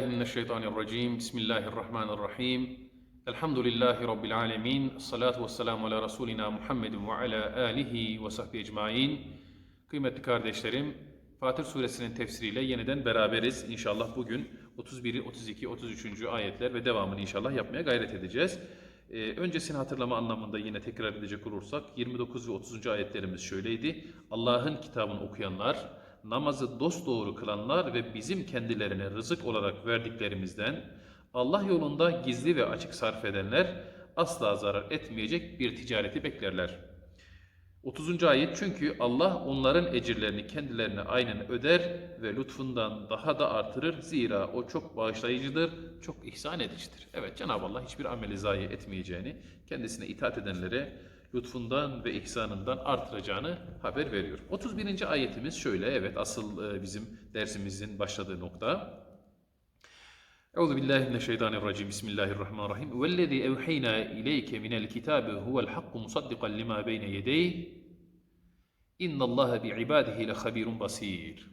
billahi mineşşeytanirracim. Bismillahirrahmanirrahim. Elhamdülillahi rabbil alamin. Salatu vesselamu ala rasulina Muhammedin ve ala alihi ve sahbi ecmaîn. Kıymetli kardeşlerim, Fatır suresinin tefsiriyle yeniden beraberiz. İnşallah bugün 31, 32, 33. ayetler ve devamını inşallah yapmaya gayret edeceğiz. Ee, öncesini hatırlama anlamında yine tekrar edecek olursak 29 ve 30. ayetlerimiz şöyleydi. Allah'ın kitabını okuyanlar, namazı dosdoğru kılanlar ve bizim kendilerine rızık olarak verdiklerimizden Allah yolunda gizli ve açık sarf edenler asla zarar etmeyecek bir ticareti beklerler. 30. ayet çünkü Allah onların ecirlerini kendilerine aynen öder ve lütfundan daha da artırır. Zira o çok bağışlayıcıdır, çok ihsan edicidir. Evet Cenab-ı Allah hiçbir ameli zayi etmeyeceğini, kendisine itaat edenlere lütfundan ve ihsanından artıracağını haber veriyor. 31. ayetimiz şöyle, evet asıl e, bizim dersimizin başladığı nokta. Euzu billahi mineşşeytanirracim. Bismillahirrahmanirrahim. Vellezî evheyna ileyke minel kitâbi huvel hakku musaddiqan limâ beyne yedeyhi. İnnallâhe bi'ibâdihi lehabîrun basîr.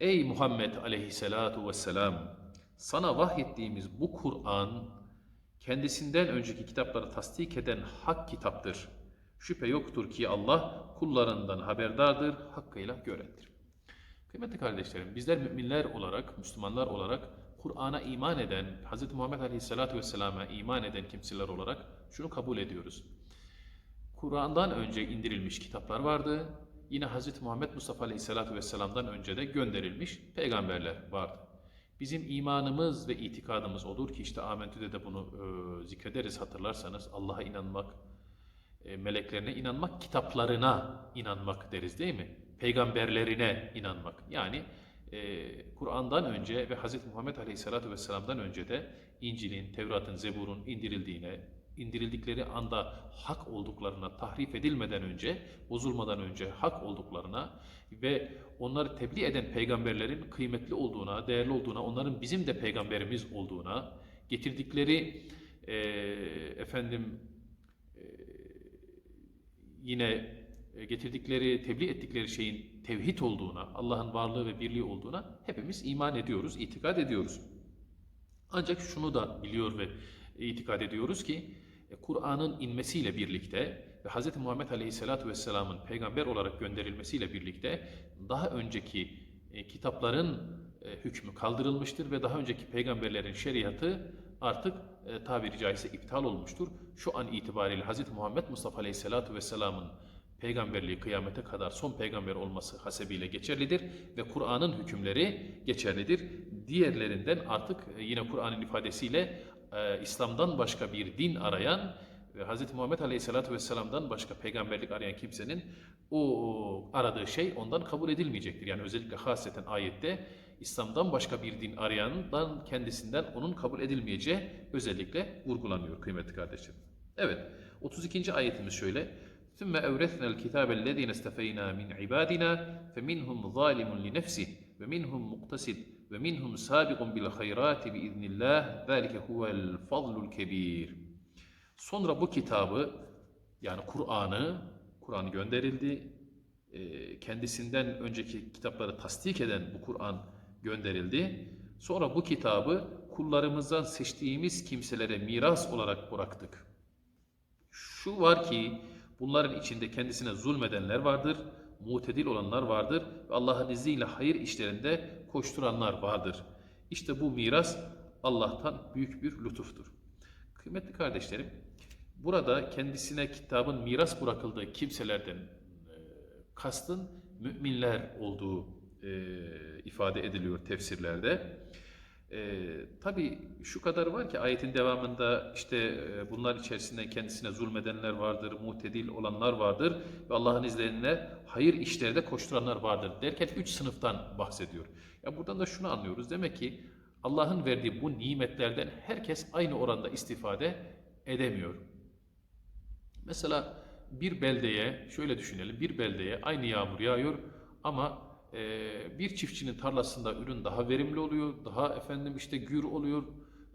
Ey Muhammed aleyhissalatu vesselam! Sana vahyettiğimiz bu Kur'an kendisinden önceki kitapları tasdik eden hak kitaptır. Şüphe yoktur ki Allah kullarından haberdardır, hakkıyla görendir. Kıymetli kardeşlerim, bizler müminler olarak, Müslümanlar olarak Kur'an'a iman eden, Hz. Muhammed Aleyhisselatü Vesselam'a iman eden kimseler olarak şunu kabul ediyoruz. Kur'an'dan önce indirilmiş kitaplar vardı. Yine Hz. Muhammed Mustafa Aleyhisselatü Vesselam'dan önce de gönderilmiş peygamberler vardı. Bizim imanımız ve itikadımız olur ki işte Amentü'de de bunu e, zikrederiz hatırlarsanız Allah'a inanmak, e, meleklerine inanmak, kitaplarına inanmak deriz değil mi? Peygamberlerine inanmak. Yani e, Kur'an'dan önce ve Hz. Muhammed Aleyhisselatü Vesselam'dan önce de İncil'in, Tevrat'ın, Zebur'un indirildiğine, indirildikleri anda hak olduklarına, tahrif edilmeden önce, bozulmadan önce hak olduklarına ve onları tebliğ eden peygamberlerin kıymetli olduğuna, değerli olduğuna, onların bizim de peygamberimiz olduğuna, getirdikleri e, efendim e, yine e, getirdikleri, tebliğ ettikleri şeyin tevhid olduğuna, Allah'ın varlığı ve birliği olduğuna hepimiz iman ediyoruz, itikad ediyoruz. Ancak şunu da biliyor ve itikad ediyoruz ki Kur'an'ın inmesiyle birlikte ve Hz. Muhammed Aleyhisselatü Vesselam'ın peygamber olarak gönderilmesiyle birlikte daha önceki e, kitapların hükmü kaldırılmıştır ve daha önceki peygamberlerin şeriatı artık tabiri caizse iptal olmuştur. Şu an itibariyle Hz. Muhammed Mustafa Aleyhisselatü Vesselam'ın peygamberliği kıyamete kadar son peygamber olması hasebiyle geçerlidir ve Kur'an'ın hükümleri geçerlidir. Diğerlerinden artık e, yine Kur'an'ın ifadesiyle e, İslam'dan başka bir din arayan ve Hz. Muhammed Aleyhisselatü Vesselam'dan başka peygamberlik arayan kimsenin o aradığı şey ondan kabul edilmeyecektir. Yani özellikle hasreten ayette İslam'dan başka bir din arayandan kendisinden onun kabul edilmeyeceği özellikle vurgulanıyor kıymetli kardeşlerim. Evet 32. ayetimiz şöyle. ثم أورثنا الكتاب الذين استفينا من عبادنا فمنهم ظالم لنفسه ومنهم ve minhum sabiqun bil hayrati bi iznillah zalike huvel fadlul kebir. Sonra bu kitabı yani Kur'an'ı Kur'an gönderildi. Ee, kendisinden önceki kitapları tasdik eden bu Kur'an gönderildi. Sonra bu kitabı kullarımızdan seçtiğimiz kimselere miras olarak bıraktık. Şu var ki bunların içinde kendisine zulmedenler vardır mutedil olanlar vardır ve Allah'ın izniyle hayır işlerinde koşturanlar vardır. İşte bu miras Allah'tan büyük bir lütuftur. Kıymetli kardeşlerim, burada kendisine kitabın miras bırakıldığı kimselerden e, kastın müminler olduğu e, ifade ediliyor tefsirlerde. E, Tabi şu kadar var ki ayetin devamında işte e, bunlar içerisinde kendisine zulmedenler vardır, muhtedil olanlar vardır ve Allah'ın izlerine hayır işlerde koşturanlar vardır derken üç sınıftan bahsediyor. Ya buradan da şunu anlıyoruz demek ki Allah'ın verdiği bu nimetlerden herkes aynı oranda istifade edemiyor. Mesela bir beldeye şöyle düşünelim bir beldeye aynı yağmur yağıyor ama e, bir çiftçinin tarlasında ürün daha verimli oluyor, daha efendim işte gür oluyor,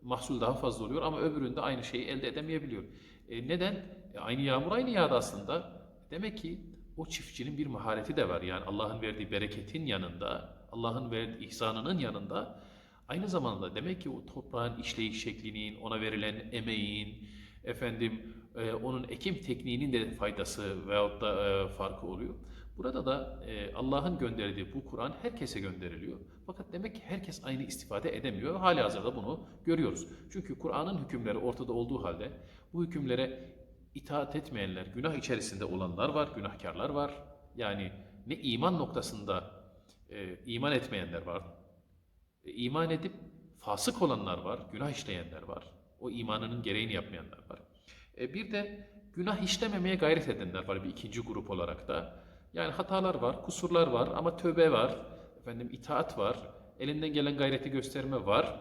mahsul daha fazla oluyor ama öbüründe aynı şeyi elde edemeyebiliyor. E, neden? E, aynı yağmur aynı yağdı aslında. Demek ki o çiftçinin bir mahareti de var. Yani Allah'ın verdiği bereketin yanında, Allah'ın verdiği ihsanının yanında Aynı zamanda demek ki o toprağın işleyiş şeklinin, ona verilen emeğin, efendim e, onun ekim tekniğinin de faydası veyahut da e, farkı oluyor. Burada da e, Allah'ın gönderdiği bu Kur'an herkese gönderiliyor. Fakat demek ki herkes aynı istifade edemiyor. Hali hazırda bunu görüyoruz. Çünkü Kur'an'ın hükümleri ortada olduğu halde bu hükümlere itaat etmeyenler, günah içerisinde olanlar var, günahkarlar var. Yani ne iman noktasında e, iman etmeyenler var, e, iman edip fasık olanlar var, günah işleyenler var. O imanının gereğini yapmayanlar var. E, bir de günah işlememeye gayret edenler var bir ikinci grup olarak da. Yani hatalar var, kusurlar var ama tövbe var, efendim itaat var, elinden gelen gayreti gösterme var.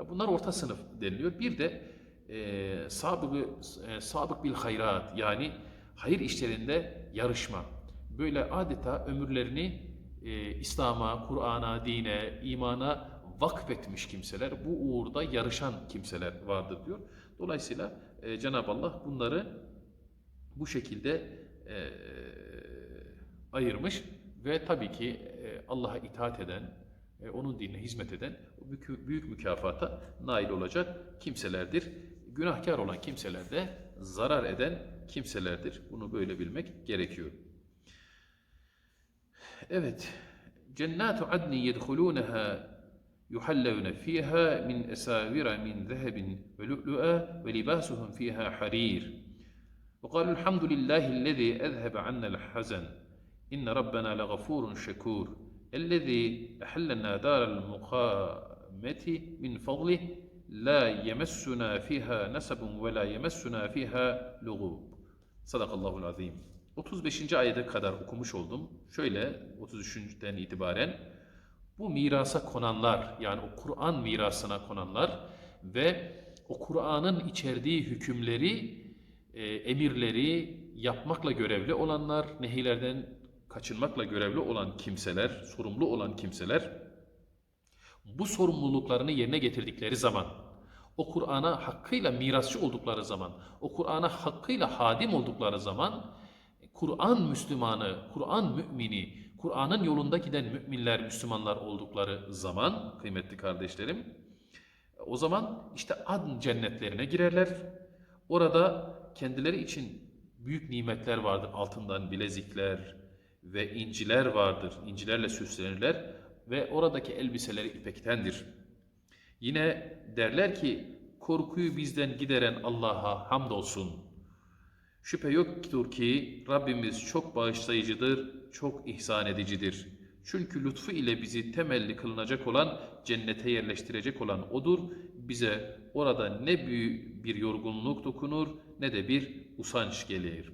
E, Bunlar orta sınıf deniliyor. Bir de e, sabık, e, sabık bil hayrat yani hayır işlerinde yarışma. Böyle adeta ömürlerini e, İslam'a, Kur'an'a, dine, imana vakfetmiş kimseler, bu uğurda yarışan kimseler vardır diyor. Dolayısıyla e, Cenab-ı Allah bunları bu şekilde e, ayırmış ve tabii ki e, Allah'a itaat eden, e, onun dinine hizmet eden o büyük, büyük mükafata nail olacak kimselerdir. Günahkar olan kimseler de zarar eden kimselerdir. Bunu böyle bilmek gerekiyor. Evet. Cennatu adni yedhulunaha يحلون فيها من أساور من ذهب ولؤلؤا ولباسهم فيها حرير وقالوا الحمد لله الذي أذهب عنا الحزن إن ربنا لغفور شكور الذي أحلنا دار المقامة من فضله لا يمسنا فيها نسب ولا يمسنا فيها لغوب صدق الله العظيم 35. ayete kadar okumuş oldum. Şöyle 33'ten itibaren bu mirasa konanlar yani o Kur'an mirasına konanlar ve o Kur'an'ın içerdiği hükümleri, e, emirleri yapmakla görevli olanlar, nehilerden kaçınmakla görevli olan kimseler, sorumlu olan kimseler bu sorumluluklarını yerine getirdikleri zaman, o Kur'an'a hakkıyla mirasçı oldukları zaman, o Kur'an'a hakkıyla hadim oldukları zaman, Kur'an Müslümanı, Kur'an mümini, Kur'an'ın yolunda giden müminler, Müslümanlar oldukları zaman, kıymetli kardeşlerim, o zaman işte adn cennetlerine girerler. Orada kendileri için büyük nimetler vardır. Altından bilezikler ve inciler vardır. İncilerle süslenirler ve oradaki elbiseleri ipektendir. Yine derler ki korkuyu bizden gideren Allah'a hamdolsun. Şüphe yoktur ki Rabbimiz çok bağışlayıcıdır, çok ihsan edicidir. Çünkü lütfu ile bizi temelli kılınacak olan, cennete yerleştirecek olan O'dur. Bize orada ne büyük bir yorgunluk dokunur ne de bir usanç gelir.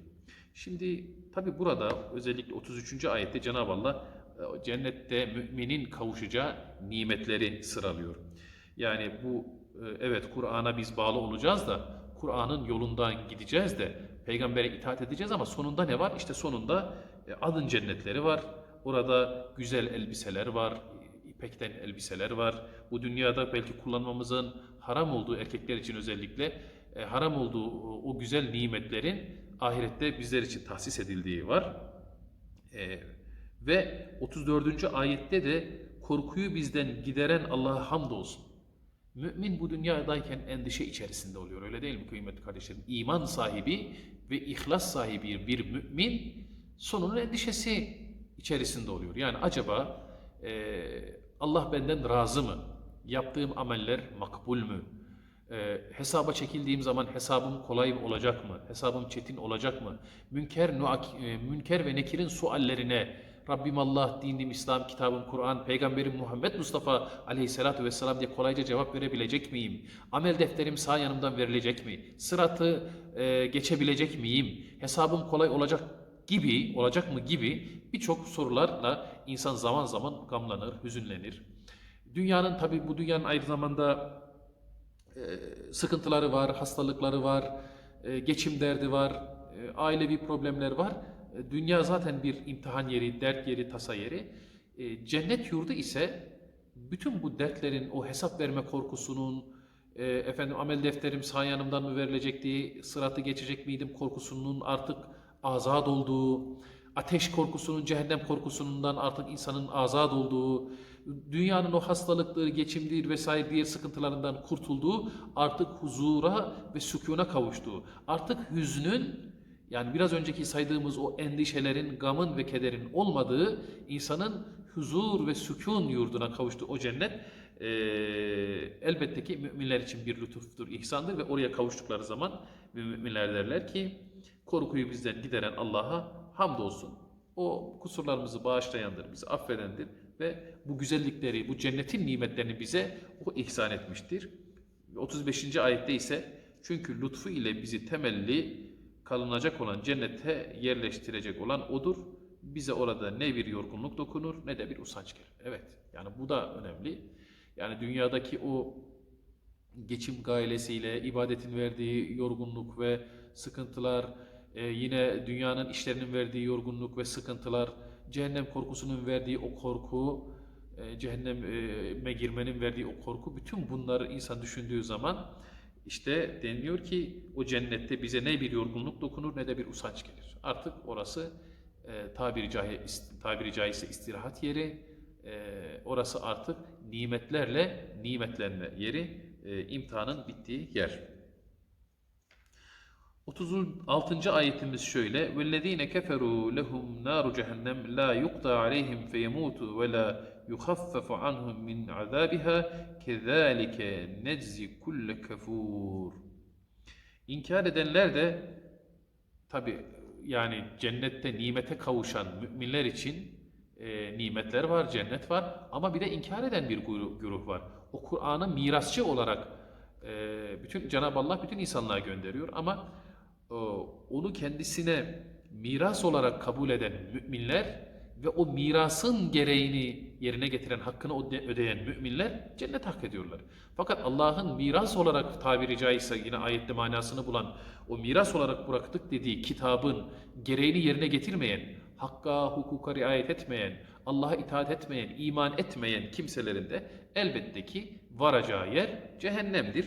Şimdi tabi burada özellikle 33. ayette Cenab-ı Allah e, cennette müminin kavuşacağı nimetleri sıralıyor. Yani bu e, evet Kur'an'a biz bağlı olacağız da Kur'an'ın yolundan gideceğiz de peygambere itaat edeceğiz ama sonunda ne var? İşte sonunda e, adın cennetleri var. Orada güzel elbiseler var, ipekten elbiseler var. Bu dünyada belki kullanmamızın haram olduğu erkekler için özellikle e, haram olduğu o güzel nimetlerin ahirette bizler için tahsis edildiği var. E, ve 34. ayette de korkuyu bizden gideren Allah'a hamdolsun. Mümin bu dünyadayken endişe içerisinde oluyor. Öyle değil mi kıymetli kardeşlerim? İman sahibi ve ihlas sahibi bir mümin sonunun endişesi içerisinde oluyor. Yani acaba e, Allah benden razı mı? Yaptığım ameller makbul mü? E, hesaba çekildiğim zaman hesabım kolay olacak mı? Hesabım çetin olacak mı? Münker, nuak, e, münker ve nekirin suallerine Rabbim Allah, dinim İslam, kitabım Kur'an, peygamberim Muhammed Mustafa aleyhissalatu vesselam diye kolayca cevap verebilecek miyim? Amel defterim sağ yanımdan verilecek mi? Sıratı e, geçebilecek miyim? Hesabım kolay olacak gibi, olacak mı gibi birçok sorularla insan zaman zaman gamlanır, hüzünlenir. Dünyanın tabi bu dünyanın aynı zamanda e, sıkıntıları var, hastalıkları var, e, geçim derdi var, e, ailevi problemler var. E, Dünya zaten bir imtihan yeri, dert yeri, tasa yeri. E, cennet yurdu ise bütün bu dertlerin, o hesap verme korkusunun, e, efendim amel defterim sağ yanımdan mı verilecekti, sıratı geçecek miydim korkusunun artık azad olduğu, ateş korkusunun, cehennem korkusundan artık insanın azad olduğu, dünyanın o hastalıkları, geçimdir vesaire diğer sıkıntılarından kurtulduğu, artık huzura ve sükûna kavuştuğu, artık hüznün yani biraz önceki saydığımız o endişelerin, gamın ve kederin olmadığı insanın huzur ve sükun yurduna kavuştuğu o cennet. Eee, elbette ki müminler için bir lütuftur, ihsandır ve oraya kavuştukları zaman müminler derler ki korkuyu bizden gideren Allah'a hamdolsun. O kusurlarımızı bağışlayandır, bizi affedendir ve bu güzellikleri, bu cennetin nimetlerini bize o ihsan etmiştir. 35. ayette ise çünkü lütfu ile bizi temelli kalınacak olan cennete yerleştirecek olan odur. Bize orada ne bir yorgunluk dokunur ne de bir usanç gelir. Evet yani bu da önemli. Yani dünyadaki o geçim gailesiyle ibadetin verdiği yorgunluk ve sıkıntılar, e, yine dünyanın işlerinin verdiği yorgunluk ve sıkıntılar, cehennem korkusunun verdiği o korku, e, cehenneme girmenin verdiği o korku, bütün bunları insan düşündüğü zaman işte deniliyor ki o cennette bize ne bir yorgunluk dokunur ne de bir usanç gelir. Artık orası e, tabiri, cahi, caizse istirahat yeri, e, orası artık nimetlerle nimetlenme yeri, e, imtihanın bittiği yer. 36. ayetimiz şöyle: "Vellezîne keferû lehum nâru cehennem la yuqda aleyhim feyemûtu ve la yukhaffafu anhum min azâbiha kezâlike neczi kulle kefûr." İnkar edenler de tabi yani cennette nimete kavuşan müminler için e, nimetler var, cennet var ama bir de inkar eden bir güruh, var. O Kur'an'ı mirasçı olarak e, bütün Cenab-ı Allah bütün insanlığa gönderiyor ama onu kendisine miras olarak kabul eden müminler ve o mirasın gereğini yerine getiren, hakkını öde- ödeyen müminler cennet hak ediyorlar. Fakat Allah'ın miras olarak tabiri caizse yine ayette manasını bulan o miras olarak bıraktık dediği kitabın gereğini yerine getirmeyen, hakka, hukuka riayet etmeyen, Allah'a itaat etmeyen, iman etmeyen kimselerin de elbette ki varacağı yer cehennemdir.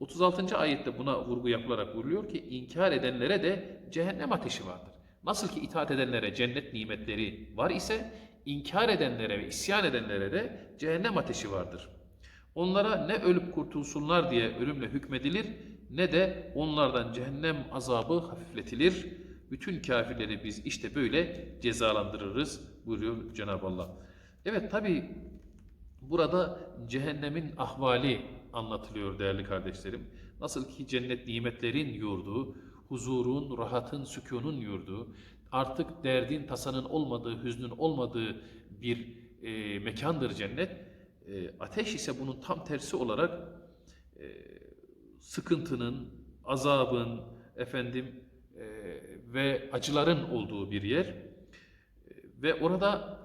36. ayette buna vurgu yapılarak vuruluyor ki inkar edenlere de cehennem ateşi vardır. Nasıl ki itaat edenlere cennet nimetleri var ise inkar edenlere ve isyan edenlere de cehennem ateşi vardır. Onlara ne ölüp kurtulsunlar diye ölümle hükmedilir ne de onlardan cehennem azabı hafifletilir. Bütün kafirleri biz işte böyle cezalandırırız buyuruyor Cenab-ı Allah. Evet tabi burada cehennemin ahvali anlatılıyor değerli kardeşlerim. Nasıl ki cennet nimetlerin yurdu, huzurun, rahatın, sükunun yurdu, artık derdin, tasanın olmadığı, hüznün olmadığı bir e, mekandır cennet. E, ateş ise bunun tam tersi olarak e, sıkıntının, azabın, efendim e, ve acıların olduğu bir yer. E, ve orada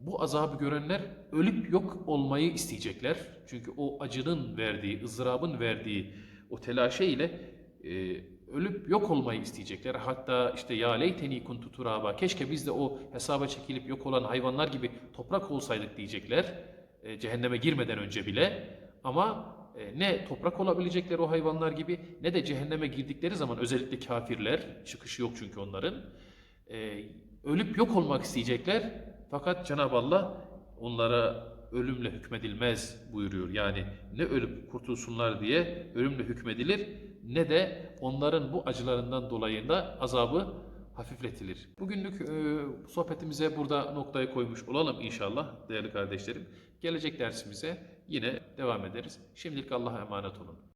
bu azabı görenler ölüp yok olmayı isteyecekler. Çünkü o acının verdiği, ızdırabın verdiği o telaşe ile e, ölüp yok olmayı isteyecekler. Hatta işte ya leyteni kuntu turaba keşke biz de o hesaba çekilip yok olan hayvanlar gibi toprak olsaydık diyecekler. E, cehenneme girmeden önce bile. Ama e, ne toprak olabilecekler o hayvanlar gibi ne de cehenneme girdikleri zaman özellikle kafirler, çıkışı yok çünkü onların. e, ölüp yok olmak isteyecekler. Fakat Cenab-ı Allah onlara ölümle hükmedilmez buyuruyor. Yani ne ölüp kurtulsunlar diye ölümle hükmedilir ne de onların bu acılarından dolayı da azabı hafifletilir. Bugünlük e, sohbetimize burada noktayı koymuş olalım inşallah değerli kardeşlerim. Gelecek dersimize yine devam ederiz. Şimdilik Allah'a emanet olun.